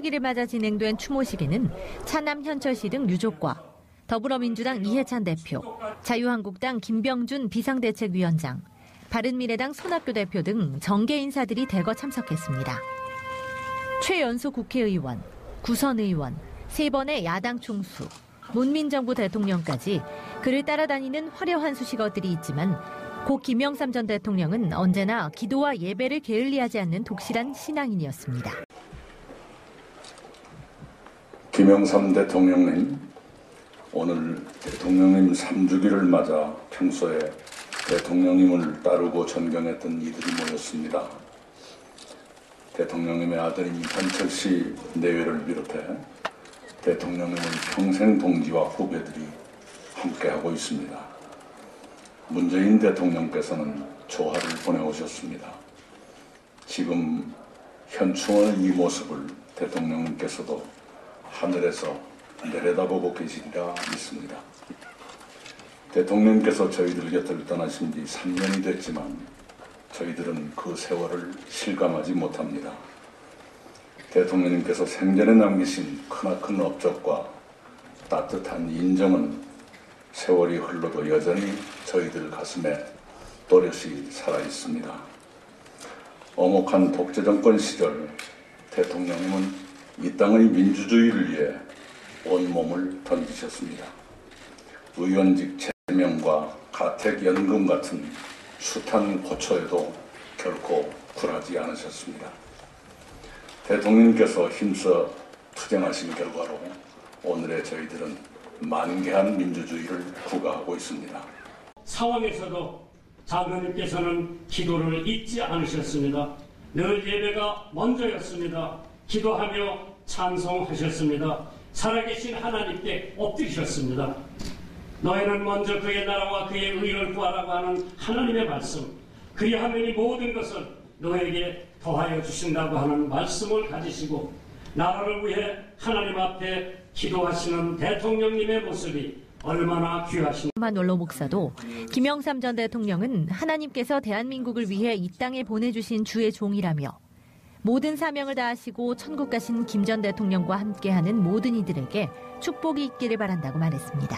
기를 맞아 진행된 추모식에는 차남 현철 씨 등 유족과 더불어민주당 이해찬 대표, 자유한국당 김병준 비상대책위원장, 바른미래당 손학규 대표 등 정계 인사들이 대거 참석했습니다. 최연소 국회의원, 구선의원, 세 번의 야당 총수, 문민정부 대통령까지 그를 따라다니는 화려한 수식어들이 있지만 고 김영삼 전 대통령은 언제나 기도와 예배를 게을리하지 않는 독실한 신앙인이었습니다. 김영삼 대통령님, 오늘 대통령님 3주기를 맞아 평소에 대통령님을 따르고 존경했던 이들이 모였습니다. 대통령님의 아들인 현철 씨 내외를 비롯해 대통령님의 평생 동지와 후배들이 함께하고 있습니다. 문재인 대통령께서는 조화를 보내오셨습니다. 지금 현충의 이 모습을 대통령님께서도 하늘에서 내려다보고 계시리라 믿습니다. 대통령께서 저희들 곁을 떠나신 지 3년이 됐지만 저희들은 그 세월을 실감하지 못합니다. 대통령님께서 생전에 남기신 크나큰 업적과 따뜻한 인정은 세월이 흘러도 여전히 저희들 가슴에 또렷이 살아 있습니다. 엄혹한 독재 정권 시절 대통령님은 이 땅의 민주주의를 위해 온 몸을 던지셨습니다. 의원직 제명과 가택연금 같은 숱한 고초에도 결코 굴하지 않으셨습니다. 대통령께서 힘써 투쟁하신 결과로 오늘의 저희들은 만개한 민주주의를 구가하고 있습니다. 상황에서도 장로님께서는 기도를 잊지 않으셨습니다. 늘 예배가 먼저였습니다. 기도하며 찬송하셨습니다. 살아계신 하나님께 엎드리셨습니다. 너희는 먼저 그의 나라와 그의 의를 구하라고 하는 하나님의 말씀, 그리하면 이 모든 것을 너에게 더하여 주신다고 하는 말씀을 가지시고 나라를 위해 하나님 앞에 기도하시는 대통령님의 모습이 얼마나 귀하신 원로 목사도 김영삼 전 대통령은 하나님께서 대한민국을 위해 이 땅에 보내주신 주의 종이라며 모든 사명을 다하시고 천국 가신 김 전 대통령과 함께하는 모든 이들에게 축복이 있기를 바란다고 말했습니다.